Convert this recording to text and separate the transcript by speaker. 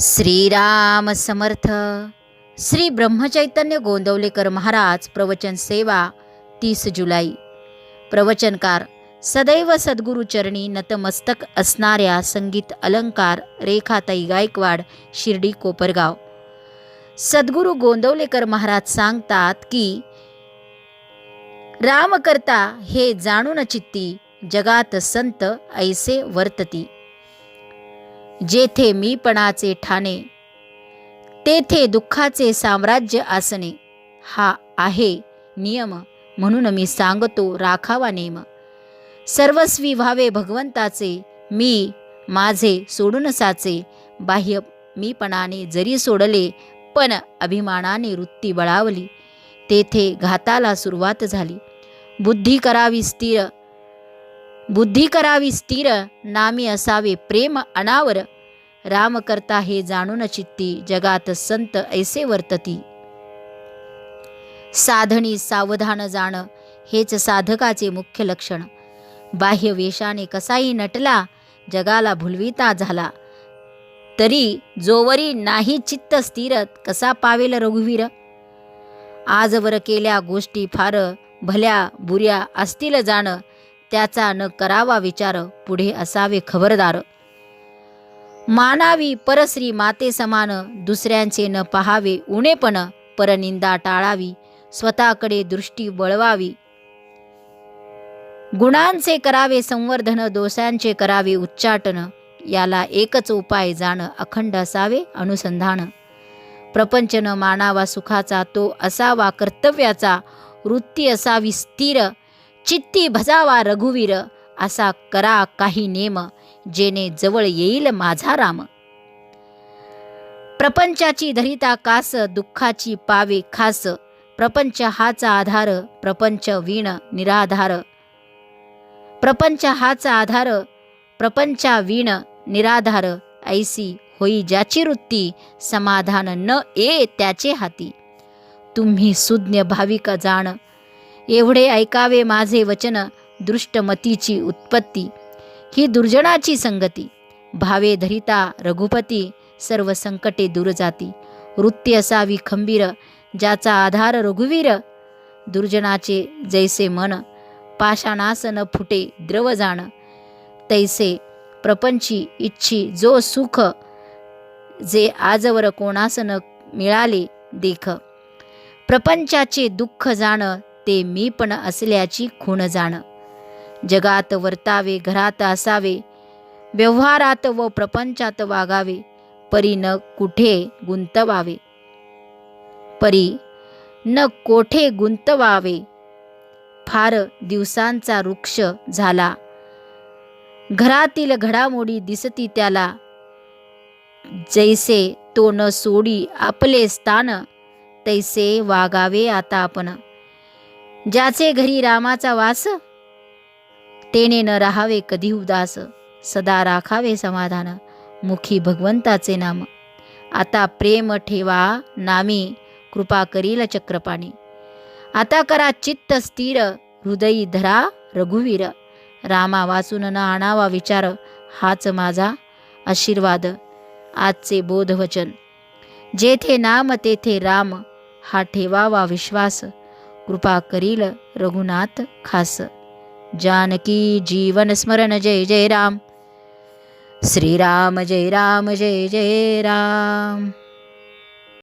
Speaker 1: श्रीराम समर्थ. श्री ब्रह्मचैतन्य गोंदवलेकर महाराज प्रवचन सेवा तीस जुलै. प्रवचनकार सदैव सद्गुरुचरणी नतमस्तक असणाऱ्या संगीत अलंकार रेखाताई गायकवाड शिर्डी कोपरगाव. सद्गुरू गोंदवलेकर महाराज सांगतात की रामकर्ता हे जाणून चित्ती जगात संत ऐसे वर्तती. जेथे मीपणाचे ठाणे तेथे दुःखाचे साम्राज्य असणे हा आहे नियम म्हणून मी सांगतो राखावा नेम. सर्वस्वी व्हावे भगवंताचे मी माझे सोडून साचे बाह्य मीपणाने जरी सोडले पण अभिमानाने वृत्ती बळावली तेथे घाताला सुरुवात झाली. बुद्धी करावी स्थिर बुद्धी करावी स्थिर नामी असावे प्रेम अनावर. राम करता हे जाणून चित्ती जगात संत ऐसे वर्तती. साधणी सावधान जाण हेच साधकाचे मुख्य लक्षण. बाह्य वेशाने कसाही नटला जगाला भुलविता झाला. तरी जोवरी नाही चित्त स्थिर कसा पावेल रघुवीर? आजवर केल्या गोष्टी फार भल्या बुऱ्या असतील जाणं त्याचा न करावा विचार पुढे असावे खबरदार. मानावी परश्री माते समान दुसऱ्यांचे न पहावे उणेपण परनिंदा टाळावी स्वतःकडे दृष्टी वळवावी. गुणांचे करावे संवर्धन दोषांचे करावे उच्चाटन याला एकच उपाय जाण अखंड असावे अनुसंधान. प्रपंच न मानावा सुखाचा तो असावा कर्तव्याचा वृत्ती असावी स्थिर चित्ती भजावा रघुवीर असा करा काही नेम जेने जवळ येईल माझा राम. प्रपंचाची धरिता कास दुःखाची पावे खास प्रपंच हाचा आधार प्रपंच वीण निराधार. प्रपंच हाचा आधार प्रपंचा वीण निराधार ऐसी होई ज्याची वृत्ती समाधान न ए त्याचे हाती. तुम्ही सुज्ञ भाविक जाण एवढे ऐकावे माझे वचन दृष्टमतीची उत्पत्ती. ही दुर्जनाची संगती. भावे धरिता रघुपती सर्व संकटे दूर जाती. वृत्ती असावी खंबीर ज्याचा आधार रघुवीर. दुर्जनाचे जैसे मन पाषाणास न फुटे द्रव जाण. तैसे प्रपंची इच्छी जो सुख जे आजवर कोणास न मिळाले देख. प्रपंचाचे दुःख जाणं ते मी पण असल्याची खूण जाण. जगात वर्तावे घरात असावे व्यवहारात व प्रपंचात वागावे परी न कुठे गुंतवावे. परी न कोठे गुंतवावे. फार दिवसांचा वृक्ष झाला. घरातील घडामोडी दिसती त्याला. जैसे तो न सोडी आपले स्थान तैसे वागावे आता आपण. ज्याचे घरी रामाचा वास तेने न राहावे कधी उदास. सदा राखावे समाधान मुखी भगवंताचे नाम. आता प्रेम ठेवा नामी कृपा करील चक्रपाणी. आता करा चित्त स्थिर हृदयी धरा रघुवीर. रामा वाचून न आणावा विचार हाच माझा आशीर्वाद. आजचे बोधवचन जेथे नाम तेथे राम. हा ठेवावा विश्वास. कृपा करील रघुनाथ खास जानकी जीवन स्मरण जय जय राम श्रीराम जय राम जय जय राम